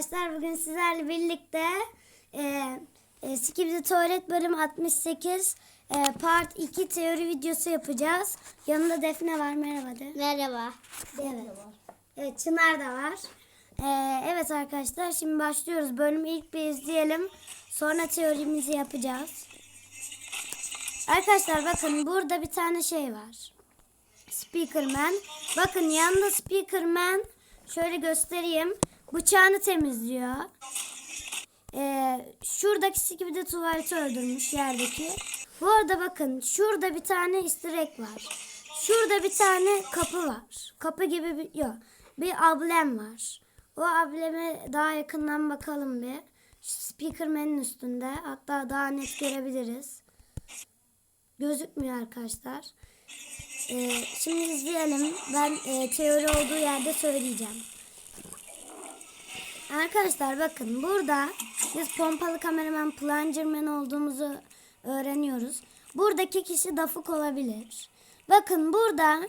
arkadaşlar bugün sizlerle birlikte e, e, Skibidi Tuvalet bölüm 68 e, part 2 teori videosu yapacağız. Yanında Defne var merhaba de. Merhaba. Evet. Evet Çınar da var. E, evet arkadaşlar şimdi başlıyoruz. Bölümü ilk bir izleyelim. Sonra teorimizi yapacağız. Arkadaşlar bakın burada bir tane şey var. Speakerman. Bakın yanında Speakerman şöyle göstereyim. Bıçağını temizliyor. Ee, şuradaki Skibidi tuvaleti öldürmüş yerdeki. Bu arada bakın şurada bir tane easter egg var. Şurada bir tane kapı var. Kapı gibi bir yok. Bir ablem var. O ableme daha yakından bakalım bir. Şu Speakerman'in üstünde. Hatta daha net görebiliriz. Gözükmüyor arkadaşlar. Ee, şimdi izleyelim. Ben e, teori olduğu yerde söyleyeceğim. Arkadaşlar bakın burada biz pompalı kameraman plungerman olduğumuzu öğreniyoruz. Buradaki kişi Dafuk olabilir. Bakın burada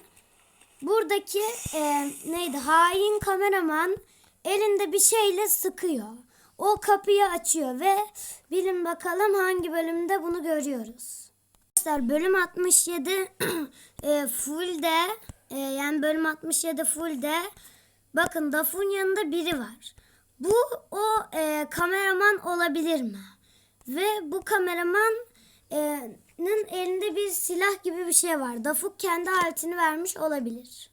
buradaki e, neydi hain kameraman elinde bir şeyle sıkıyor. O kapıyı açıyor ve bilin bakalım hangi bölümde bunu görüyoruz. Arkadaşlar bölüm 67 e, full de e, yani bölüm 67 full de bakın Dafun yanında biri var. Bu o e, kameraman olabilir mi? Ve bu kameramanın elinde bir silah gibi bir şey var. Dafuk kendi aletini vermiş olabilir.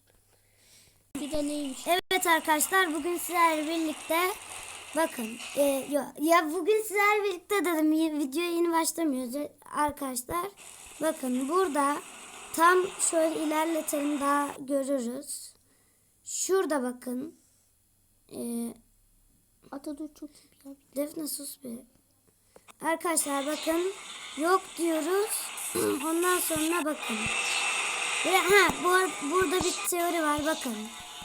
Bir de neymiş? Evet arkadaşlar bugün sizlerle birlikte bakın e, ya, ya bugün sizlerle birlikte dedim videoya yeni başlamıyoruz E, arkadaşlar. Bakın burada tam şöyle ilerletelim daha görürüz. Şurada bakın. E, Atatürk çok iyi bir yer. Defne sus bir. Arkadaşlar bakın yok diyoruz. Ondan sonra bakın. Ve ha bu burada bir teori var bakın.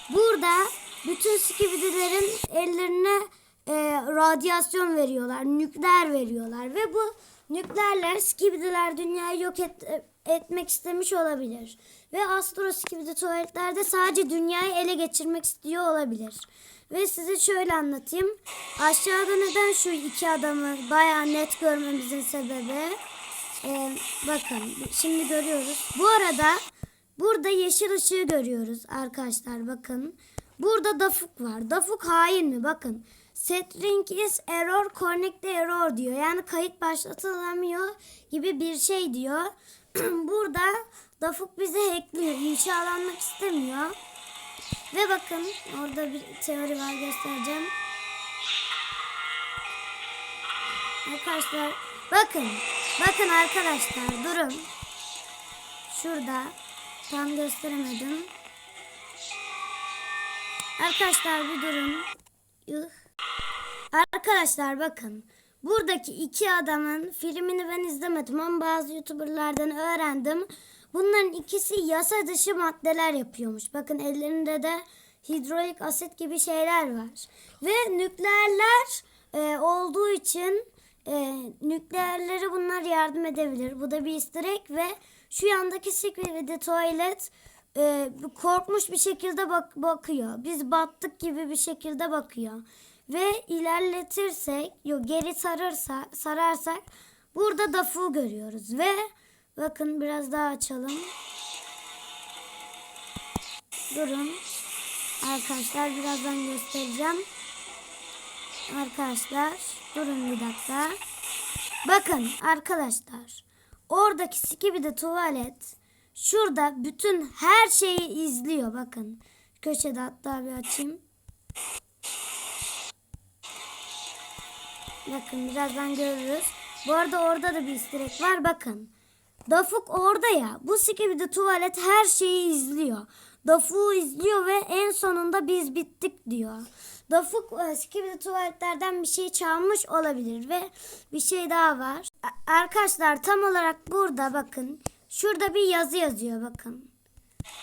Burada bütün skibidilerin ellerine e, radyasyon veriyorlar, nükleer veriyorlar ve bu nükleerler skibidiler dünyayı yok et, etmek istemiş olabilir. Ve astro skibidi tuvaletlerde sadece dünyayı ele geçirmek istiyor olabilir. Ve size şöyle anlatayım. Aşağıda neden şu iki adamı bayağı net görmemizin sebebi? Ee, bakın şimdi görüyoruz. Bu arada burada yeşil ışığı görüyoruz arkadaşlar bakın. Burada Dafuk var. Dafuk hain mi? Bakın. Setring is error connect error diyor. Yani kayıt başlatılamıyor gibi bir şey diyor. burada Dafuk bizi hackliyor. İnşalanmak istemiyor. Ve bakın orada bir teori var göstereceğim. Arkadaşlar bakın. Bakın arkadaşlar durun. Şurada tam gösteremedim. Arkadaşlar bir durun. Ih. Arkadaşlar bakın. Buradaki iki adamın filmini ben izlemedim ama bazı youtuberlardan öğrendim. Bunların ikisi yasa dışı maddeler yapıyormuş. Bakın ellerinde de hidrolik asit gibi şeyler var. Ve nükleerler e, olduğu için e, nükleerlere bunlar yardım edebilir. Bu da bir egg ve şu yandaki Secret Toilet e, korkmuş bir şekilde bak bakıyor. Biz battık gibi bir şekilde bakıyor. Ve ilerletirsek, yok geri sarırsa, sararsak burada Dafu görüyoruz ve bakın biraz daha açalım. Durun. Arkadaşlar birazdan göstereceğim. Arkadaşlar durun bir dakika. Bakın arkadaşlar. Oradaki Skibidi tuvalet şurada bütün her şeyi izliyor bakın. Köşede hatta bir açayım. Bakın birazdan görürüz. Bu arada orada da bir istirek var bakın. Dafuk orada ya. Bu Skibidi tuvalet her şeyi izliyor. Dafuk'u izliyor ve en sonunda biz bittik diyor. Dafuk e, Skibidi tuvaletlerden bir şey çalmış olabilir ve bir şey daha var. Arkadaşlar tam olarak burada bakın. Şurada bir yazı yazıyor bakın.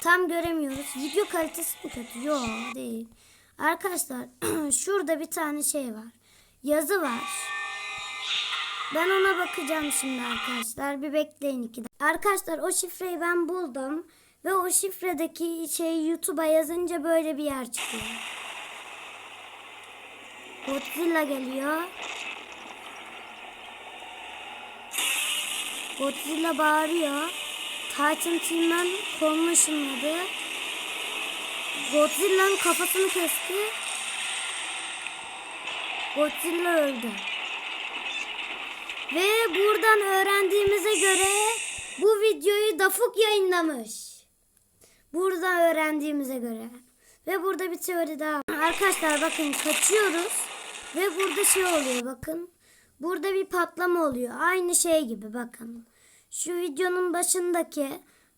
Tam göremiyoruz. Video kalitesi mi kötü? Yok değil. Arkadaşlar şurada bir tane şey var. Yazı var. Ben ona bakacağım şimdi arkadaşlar. Bir bekleyin iki. Arkadaşlar o şifreyi ben buldum. Ve o şifredeki şey YouTube'a yazınca böyle bir yer çıkıyor. Godzilla geliyor. Godzilla bağırıyor. Titan Team'den kolunu ışınladı. Godzilla'nın kafasını kesti. Godzilla öldü. Ve buradan öğrendiğimize göre bu videoyu Dafuk yayınlamış. Burada öğrendiğimize göre. Ve burada bir teori daha. Arkadaşlar bakın kaçıyoruz. Ve burada şey oluyor bakın. Burada bir patlama oluyor. Aynı şey gibi bakın. Şu videonun başındaki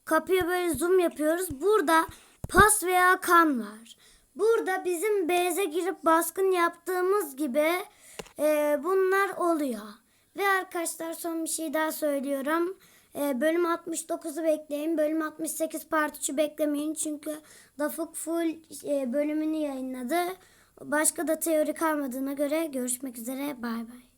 kapıya böyle zoom yapıyoruz. Burada pas veya kan var. Burada bizim base'e girip baskın yaptığımız gibi e, bunlar oluyor. Ve arkadaşlar son bir şey daha söylüyorum. E, bölüm 69'u bekleyin. Bölüm 68 part 3'ü beklemeyin. Çünkü Dafuk full e, bölümünü yayınladı. Başka da teori kalmadığına göre görüşmek üzere. Bay bay.